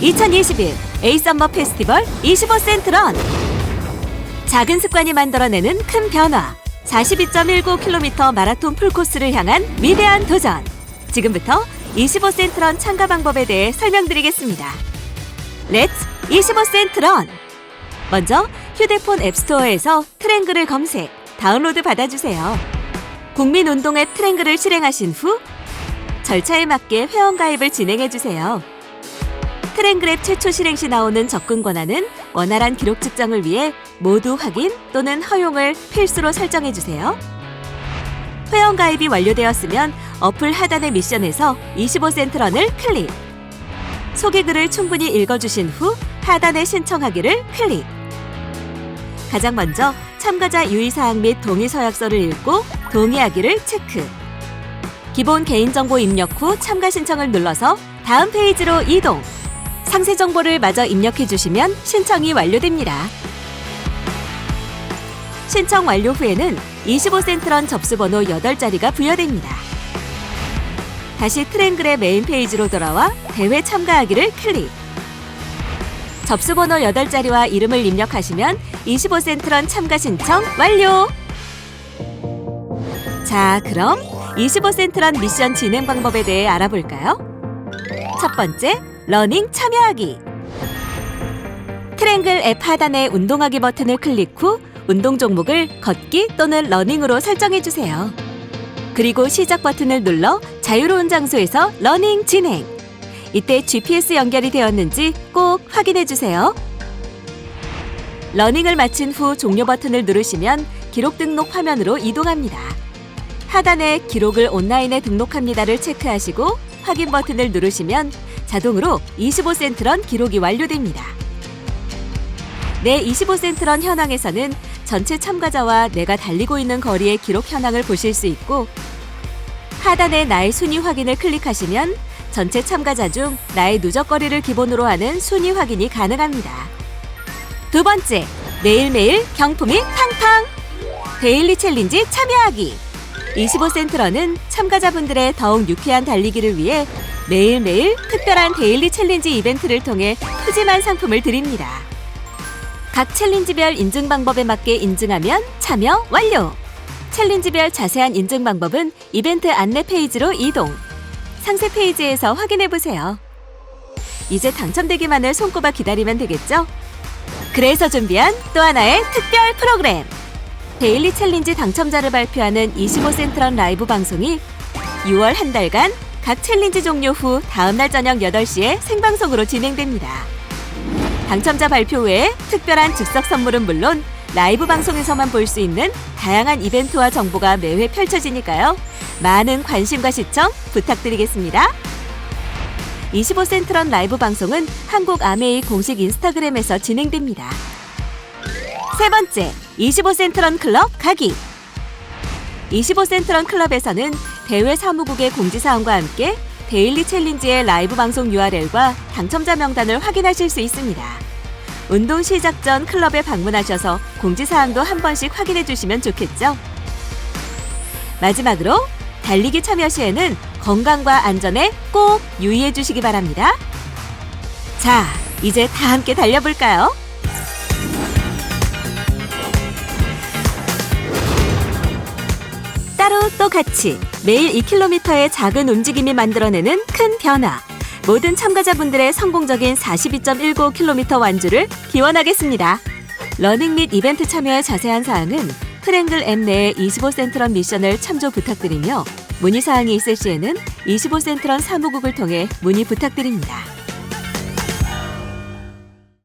2021 에이썸머 페스티벌 25 센트 런. 작은 습관이 만들어내는 큰 변화. 42.19km 마라톤 풀코스를 향한 위대한 도전. 지금부터 25 센트 런 참가 방법에 대해 설명드리겠습니다. 렛츠 25 센트 런. 먼저 휴대폰 앱스토어에서 트랭글을 검색, 다운로드 받아주세요. 국민운동 앱 트랭글을 실행하신 후 절차에 맞게 회원가입을 진행해주세요. 트랭글 앱 최초 실행 시 나오는 접근 권한은 원활한 기록 측정을 위해 모두 확인 또는 허용을 필수로 설정해 주세요. 회원 가입이 완료되었으면 어플 하단의 미션에서 25센트 런을 클릭. 소개글을 충분히 읽어주신 후 하단의 신청하기를 클릭. 가장 먼저 참가자 유의사항 및 동의 서약서를 읽고 동의하기를 체크. 기본 개인정보 입력 후 참가 신청을 눌러서 다음 페이지로 이동. 상세 정보를 마저 입력해 주시면 신청이 완료됩니다. 신청 완료 후에는 25센트런 접수번호 8자리가 부여됩니다. 다시 트랭글의 메인 페이지로 돌아와 대회 참가하기를 클릭. 접수번호 8자리와 이름을 입력하시면 25센트런 참가 신청 완료! 자, 그럼 25센트런 미션 진행 방법에 대해 알아볼까요? 첫 번째, 러닝 참여하기. 트랭글 앱 하단의 운동하기 버튼을 클릭 후 운동 종목을 걷기 또는 러닝으로 설정해 주세요. 그리고 시작 버튼을 눌러 자유로운 장소에서 러닝 진행. 이때 GPS 연결이 되었는지 꼭 확인해 주세요. 러닝을 마친 후 종료 버튼을 누르시면 기록 등록 화면으로 이동합니다. 하단에 기록을 온라인에 등록합니다를 체크하시고 확인 버튼을 누르시면 자동으로 25센트런 기록이 완료됩니다. 내 25센트런 현황에서는 전체 참가자와 내가 달리고 있는 거리의 기록 현황을 보실 수 있고 하단에 나의 순위 확인을 클릭하시면 전체 참가자 중 나의 누적거리를 기본으로 하는 순위 확인이 가능합니다. 두 번째, 매일매일 경품이 팡팡! 데일리 챌린지 참여하기! 25센트러는 참가자분들의 더욱 유쾌한 달리기를 위해 매일매일 특별한 데일리 챌린지 이벤트를 통해 푸짐한 상품을 드립니다. 각 챌린지별 인증 방법에 맞게 인증하면 참여 완료! 챌린지별 자세한 인증 방법은 이벤트 안내 페이지로 이동. 상세 페이지에서 확인해 보세요. 이제 당첨되기만을 손꼽아 기다리면 되겠죠? 그래서 준비한 또 하나의 특별 프로그램. 데일리 챌린지 당첨자를 발표하는 25센트런 라이브 방송이 6월 한 달간 각 챌린지 종료 후 다음날 저녁 8시에 생방송으로 진행됩니다. 당첨자 발표 외에 특별한 즉석 선물은 물론 라이브 방송에서만 볼 수 있는 다양한 이벤트와 정보가 매회 펼쳐지니까요. 많은 관심과 시청 부탁드리겠습니다. 25센트런 라이브 방송은 한국 아메이 공식 인스타그램에서 진행됩니다. 세 번째, 25센트런 클럽 가기. 25센트런 클럽에서는 대회 사무국의 공지사항과 함께 데일리 챌린지의 라이브 방송 URL과 당첨자 명단을 확인하실 수 있습니다. 운동 시작 전 클럽에 방문하셔서 공지사항도 한 번씩 확인해 주시면 좋겠죠? 마지막으로 달리기 참여 시에는 건강과 안전에 꼭 유의해 주시기 바랍니다. 자, 이제 다 함께 달려볼까요? 따로 또 같이 매일 2km의 작은 움직임이 만들어내는 큰 변화. 모든 참가자분들의 성공적인 42.19km 완주를 기원하겠습니다. 러닝 및 이벤트 참여의 자세한 사항은 트랭글 앱 내의 25센트런 미션을 참조 부탁드리며 문의사항이 있을 시에는 25센트런 사무국을 통해 문의 부탁드립니다.